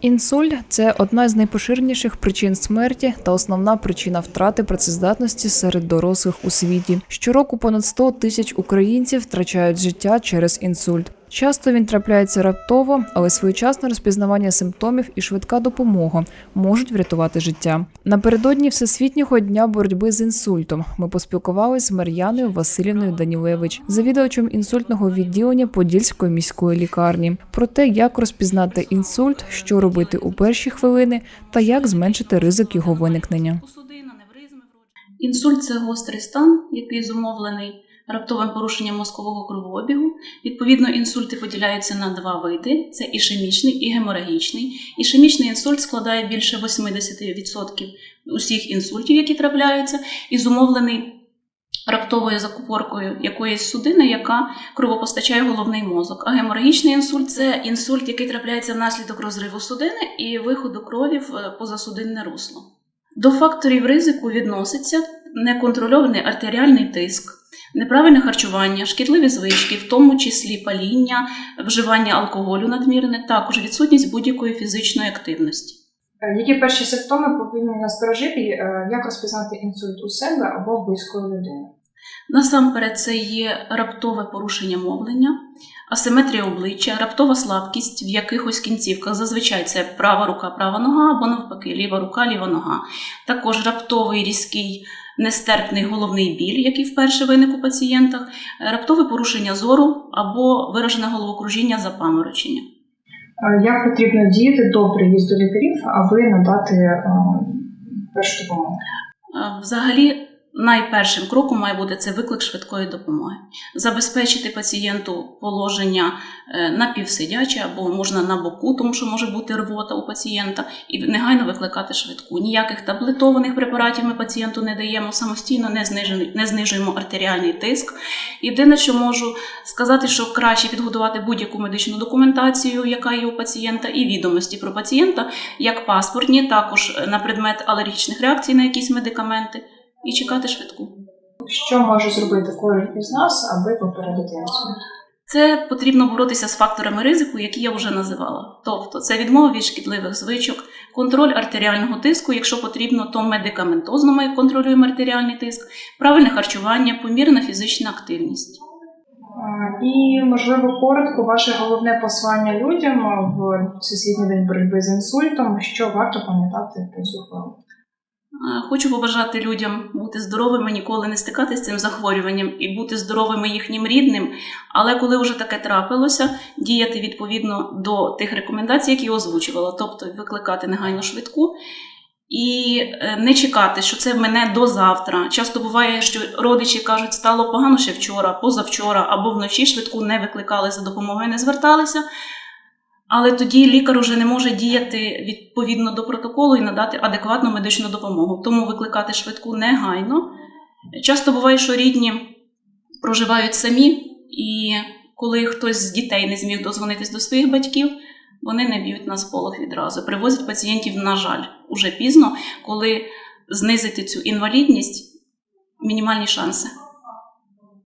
Інсульт це одна з найпоширеніших причин смерті та основна причина втрати працездатності серед дорослих у світі. Щороку понад 100 тисяч українців втрачають життя через інсульт. Часто він трапляється раптово, але своєчасне розпізнавання симптомів і швидка допомога можуть врятувати життя. Напередодні Всесвітнього дня боротьби з інсультом ми поспілкувалися з Мар'яною Василівною Данілевич, завідувачем інсультного відділення Подільської міської лікарні, про те, як розпізнати інсульт, що робити у перші хвилини та як зменшити ризик його виникнення. Інсульт це гострий стан, який зумовлений раптовим порушенням мозкового кровообігу. Відповідно, інсульти поділяються на два види: це ішемічний і геморагічний. Ішемічний інсульт складає більше 80% усіх інсультів, які трапляються, і зумовлений раптовою закупоркою якоїсь судини, яка кровопостачає головний мозок. А геморагічний інсульт це інсульт, який трапляється внаслідок розриву судини і виходу крові в позасудинне русло. До факторів ризику відноситься неконтрольований артеріальний тиск, неправильне харчування, шкідливі звички, в тому числі паління, вживання алкоголю надмірне, також відсутність будь-якої фізичної активності. Е, Які перші симптоми повинні насторожити, е, як розпізнати інсульт у себе або в близької людини? Насамперед, це є раптове порушення мовлення, асиметрія обличчя, раптова слабкість в якихось кінцівках. Зазвичай це права рука, права нога або навпаки, ліва рука, ліва нога. Також раптовий різкий нестерпний головний біль, який вперше виник у пацієнтах, е, раптове порушення зору або виражене головокружіння запаморочення. Е, Як потрібно діяти до приїзду лікарів, аби надати е, першу допомогу? Взагалі, найпершим кроком має бути це виклик швидкої допомоги. Забезпечити пацієнту положення е, напівсидяче або можна на боку, тому що може бути рвота у пацієнта, і негайно викликати швидку. Ніяких таблетованих препаратів ми пацієнту не даємо, самостійно не знижуємо, не знижуємо артеріальний тиск. Єдине, що можу сказати, що краще підготувати будь-яку медичну документацію, яка є у пацієнта, і відомості про пацієнта, як паспортні, також на предмет алергічних реакцій на якісь медикаменти, і чекати швидку. Що може зробити кожен із нас, аби попередити інсульт? Це потрібно боротися з факторами ризику, які я вже називала. Тобто це відмова від шкідливих звичок, контроль артеріального тиску, якщо потрібно, то медикаментозно ми контролюємо артеріальний тиск, правильне харчування, помірна фізична активність. І, можливо, коротко, ваше головне послання людям в Всесвітній день боротьби з інсультом, що варто пам'ятати про цю хворобу. Е, Хочу побажати людям бути здоровими, ніколи не стикатися з цим захворюванням і бути здоровими їхнім рідним. Але коли вже таке трапилося, діяти відповідно до тих рекомендацій, які я озвучувала, тобто викликати негайно швидку. І е, не чекати, що це мене до завтра. Часто буває, що родичі кажуть, стало погано ще вчора, позавчора або вночі швидку не викликали за допомогою, не зверталися. Але тоді лікар вже не може діяти відповідно до протоколу і надати адекватну медичну допомогу. Тому викликати швидку негайно. Часто буває, що рідні проживають самі, і коли хтось з дітей не зміг дозвонитись до своїх батьків, вони не б'ють на сполох відразу. Привозять пацієнтів, на жаль, уже пізно, коли знизити цю інвалідність мінімальні шанси.